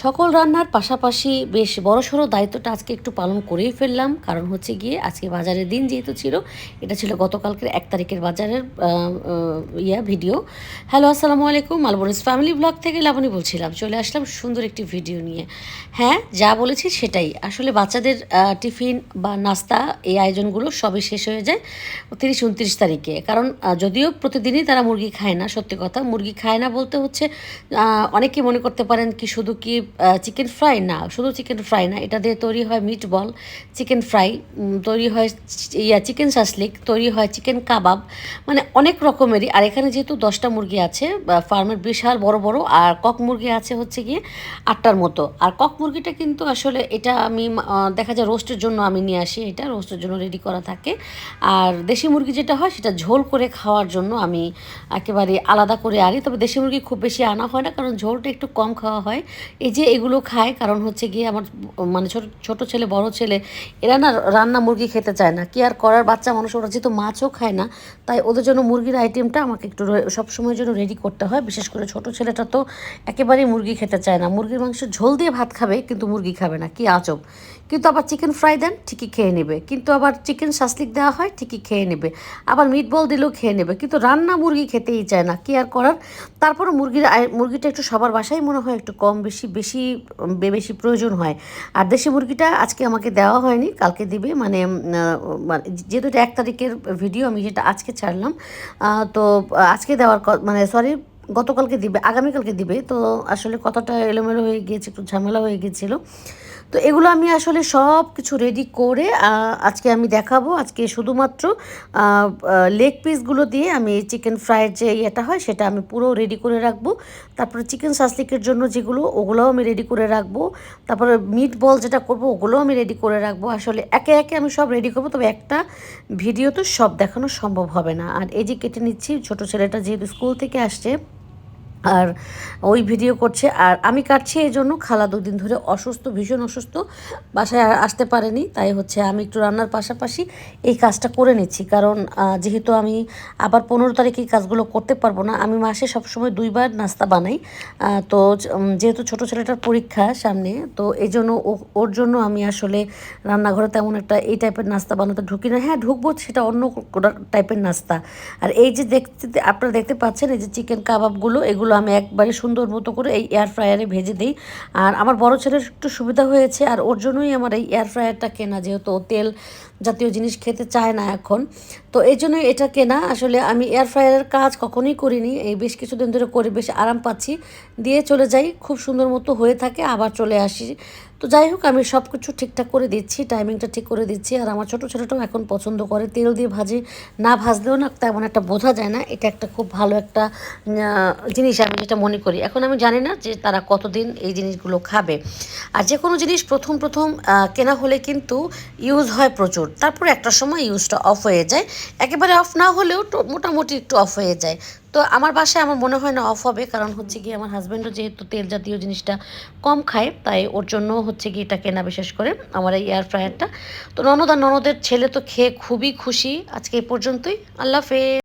সকল রান্নার পাশাপাশি বেশ বড়সড় দায়িত্বটা আজকে একটু পালন করেই ফেললাম। কারণ হচ্ছে গিয়ে আজকে বাজারের দিন যেহেতু ছিল, এটা ছিল গতকালকের এক তারিখের বাজারের ইয়া ভিডিও। হ্যালো, আসসালামু আলাইকুম মালবনিস ফ্যামিলি ব্লগ থেকে লাবণী বলছিলাম। চলে আসলাম সুন্দর একটি ভিডিও নিয়ে। হ্যাঁ যা বলেছি সেটাই। আসলে বাচ্চাদের টিফিন বা নাস্তা এই আয়োজনগুলো সবই শেষ হয়ে যায় তিরিশ উনত্রিশ তারিখে। কারণ যদিও প্রতিদিনই তারা মুরগি খায় না, সত্যি কথা। মুরগি খায় না বলতে হচ্ছে অনেকে মনে করতে পারেন কি শুধু কি চিকেন ফ্রাই না, শুধু চিকেন ফ্রাই না, এটা দিয়ে তৈরি হয় মিট বল চিকেন ফ্রাই তৈরি হয় ইয়া চিকেন শাসলিক তৈরি হয় চিকেন কাবাব মানে অনেক রকমেরই। আর এখানে যেহেতু দশটা মুরগি আছে ফার্মের বিশাল বড় বড়, আর কক মুরগি আছে হচ্ছে গিয়ে আটটার মতো। আর কক মুরগিটা কিন্তু আসলে এটা আমি দেখা যায় রোস্টের জন্য আমি নিয়ে আসি এটা রোস্টের জন্য রেডি করা থাকে। আর দেশি মুরগি যেটা হয়, সেটা ঝোল করে খাওয়ার জন্য আমি একেবারে আলাদা করে আনি। তবে দেশি মুরগি খুব বেশি আনা হয় না, কারণ ঝোলটা একটু কম খাওয়া হয়। এই যে এগুলো খায়, কারণ হচ্ছে গিয়ে আমার মানে ছোট, ছোটো ছেলে, বড় ছেলে, এরা না রান্না মুরগি খেতে চায় না। কি আর করার? বাচ্চা মানুষ, ওরা যেহেতু মাছও খায় না, তাই ওদের জন্য মুরগির আইটেমটা আমাকে একটু রে- সবসময়ের জন্য রেডি করতে হয়। বিশেষ করে ছোট ছেলেটা তো একেবারেই মুরগি খেতে চায় না। মুরগির মাংস ঝোল দিয়ে ভাত খাবে, কিন্তু মুরগি খাবে না। কি আচব কিন্তু আবার চিকেন ফ্রাই দেন, ঠিকই খেয়ে নেবে। কিন্তু আবার চিকেন শাসলিক দেওয়া হয়, ঠিকই খেয়ে নেবে। আবার মিট বল দিলেও খেয়ে নেবে। কিন্তু রান্না মুরগি খেতেই চায় না। কি আর করার? তারপরে মুরগির মুরগিটা একটু সবার বাসায় মনে হয় একটু কম বেশি বেশি বেশি প্রয়োজন হয়। আর দেশি মুরগিটা আজকে আমাকে দেওয়া হয়নি, কালকে দিবে। মানে মানে যেহেতু এটা এক তারিখের ভিডিও, আমি যেটা আজকে ছাড়লাম। তো আজকে দেওয়ার মানে সরি গতকালকে দিবে, আগামীকালকে দিবে। তো আসলে কতটা এলোমেলো হয়ে গিয়েছে, একটু ঝামেলা হয়ে গিয়েছিল। তো এগুলো আমি আসলে সব কিছু রেডি করে আজকে আমি দেখাবো। আজকে শুধুমাত্র লেগ পিসগুলো দিয়ে আমি চিকেন ফ্রাইয়ের যে ইয়েটা হয়, সেটা আমি পুরো রেডি করে রাখব। তারপরে চিকেন সাসলিকের জন্য যেগুলো, ওগুলোও আমি রেডি করে রাখব। তারপরে মিট বল যেটা করব, ওগুলোও আমি রেডি করে রাখব। আসলে একে একে আমি সব রেডি করব, তবে একটা ভিডিও তো সব দেখানো সম্ভব হবে না। আর এই যে কেটে নিচ্ছি, ছোটো ছেলেটা যেহেতু স্কুল থেকে আসছে আর ওই ভিডিও করছে। আর আমি কাটছি এই জন্য খালা দুদিন ধরে অসুস্থ, ভীষণ অসুস্থ। বাসায় আসতে পারেনি, তাই হচ্ছে আমি একটু রান্নার পাশাপাশি এই কাজটা করে নিচ্ছি। কারণ যেহেতু আমি আবার পনেরো তারিখে এই কাজগুলো করতে পারব না, আমি মাসে সবসময় দুইবার নাস্তা বানাই। তো যেহেতু ছোট ছেলেটার পরীক্ষা সামনে, তো এই জন্য ওর জন্য আমি আসলে রান্নাঘরে তেমন একটা এই টাইপের নাস্তা বানাতে ঢুকি না। হ্যাঁ ঢুকবো, সেটা অন্য টাইপের নাস্তা। আর এই যে দেখতে, আপনারা দেখতে পাচ্ছেন, এই যে চিকেন কাবাবগুলো, এগুলো আমি একবারে সুন্দর মতো করে এই এয়ার ফ্রায়ারে ভেজে দিই। আর আমার বড় ছেলের একটু সুবিধা হয়েছে, আর ওর জন্যই আমার এই এয়ার ফ্রায়ারটা কেনা, যেহেতু তেল জাতীয় জিনিস খেতে চায় না এখন। তো এই জন্যই এটা কেনা। আসলে আমি এয়ার ফ্রায়ারের কাজ কখনোই করিনি, এই বেশ কিছুদিন ধরে করে বেশ আরাম পাচ্ছি। দিয়ে চলে যাই, খুব সুন্দর মতো হয়ে থাকে, আবার চলে আসি। তো যাই হোক, আমি সব কিছু ঠিকঠাক করে দিচ্ছি টাইমিংটা ঠিক করে দিচ্ছি। আর আমার ছোটো ছেলেটাও এখন পছন্দ করে। তেল দিয়ে ভাজি, না ভাজলেও না তেমন একটা বোঝা যায় না। এটা একটা খুব ভালো একটা জিনিস আমি যেটা মনে করি। এখন আমি জানি না যে তারা কতদিন এই জিনিসগুলো খাবে। আর যে কোনো জিনিস প্রথম প্রথম কেনা হলে কিন্তু ইউজ হয় প্রচুর। তারপরে একটা সময় ইউজটা অফ হয়ে যায়। একেবারে অফ না হলেও মোটামুটি একটু অফ হয়ে যায়। তো আমার বাসায় আমার মনে হয় না অফ হবে, কারণ হচ্ছে কি আমার হাজব্যান্ডও যেহেতু তেল জাতীয় জিনিসটা কম খায়, তাই ওর জন্য হচ্ছে কি এটা কেনা বিশেষ করে আমার এই এয়ার ফ্রায়ারটা তো ননদ আর ননদের ছেলে তো খেয়ে খুবই খুশি, আজকে এই পর্যন্তই, আল্লাহ হাফেজ।